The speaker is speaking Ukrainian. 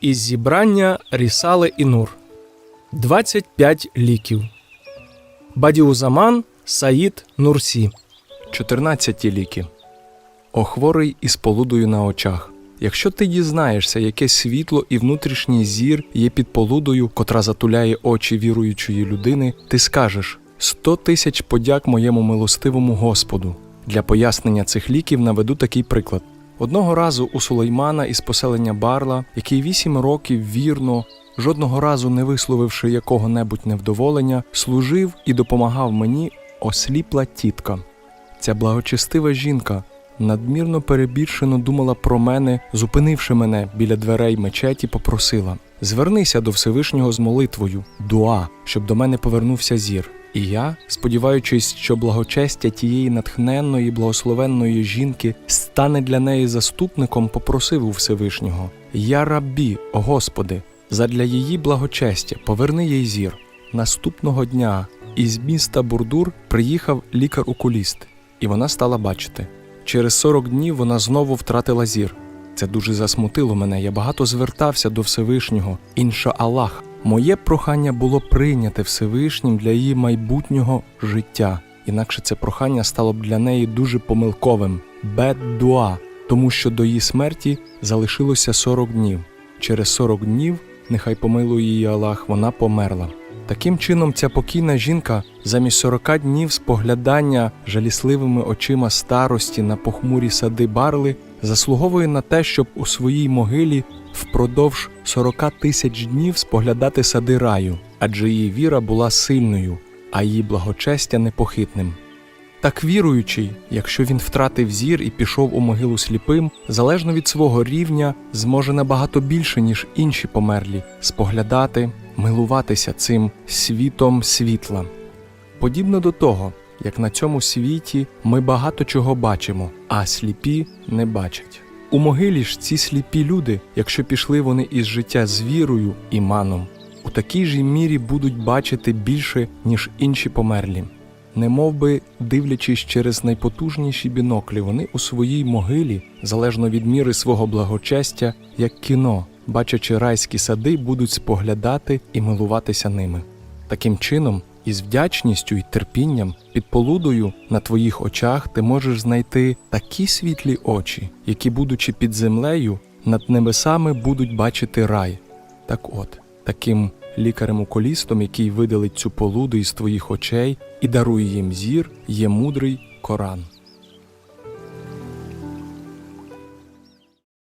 Із зібрання Рісали і Нур 25 ліків. Бадіузаман Саїд Нурсі 14 ліки. О хворий із полудою на очах. Якщо ти дізнаєшся, яке світло і внутрішній зір є під полудою, котра затуляє очі віруючої людини, ти скажеш сто тисяч подяк моєму милостивому Господу. Для пояснення цих ліків наведу такий приклад. Одного разу у Сулеймана із поселення Барла, який вісім років вірно, жодного разу не висловивши якого-небудь невдоволення, служив і допомагав мені осліпла тітка. Ця благочестива жінка надмірно перебільшено думала про мене, зупинивши мене біля дверей мечеті, попросила: Звернися до Всевишнього з молитвою, дуа, щоб до мене повернувся зір. І я, сподіваючись, що благочестя тієї натхненної, благословенної жінки стане для неї заступником, попросив у Всевишнього: Я рабі, о Господи, задля її благочестя поверни їй зір. Наступного дня із міста Бурдур приїхав лікар-окуліст, і вона стала бачити. Через 40 днів вона знову втратила зір. Це дуже засмутило мене. Я багато звертався до Всевишнього, інша Аллах. Моє прохання було прийняте Всевишнім для її майбутнього життя. Інакше це прохання стало б для неї дуже помилковим бед-дуа, тому що до її смерті залишилося 40 днів. Через 40 днів, нехай помилує її Аллах, вона померла. Таким чином, ця покійна жінка замість 40 днів споглядання жалісливими очима старості на похмурі сади барли заслуговує на те, щоб у своїй могилі впродовж 40 тисяч днів споглядати сади раю, адже її віра була сильною, а її благочестя непохитним. Так віруючий, якщо він втратив зір і пішов у могилу сліпим, залежно від свого рівня, зможе набагато більше, ніж інші померлі, споглядати, милуватися цим світом світла. Подібно до того, як на цьому світі ми багато чого бачимо, а сліпі не бачать. У могилі ж ці сліпі люди, якщо пішли вони із життя з вірою і маном, у такій же мірі будуть бачити більше, ніж інші померлі. Немов би, дивлячись через найпотужніші біноклі, вони у своїй могилі, залежно від міри свого благочестя, як кіно, бачачи райські сади, будуть споглядати і милуватися ними. Таким чином, із вдячністю і терпінням під полудою на твоїх очах ти можеш знайти такі світлі очі, які, будучи під землею, над небесами будуть бачити рай. Так от, таким лікарем-окулістом, який видалить цю полуду із твоїх очей і дарує їм зір, є мудрий Коран.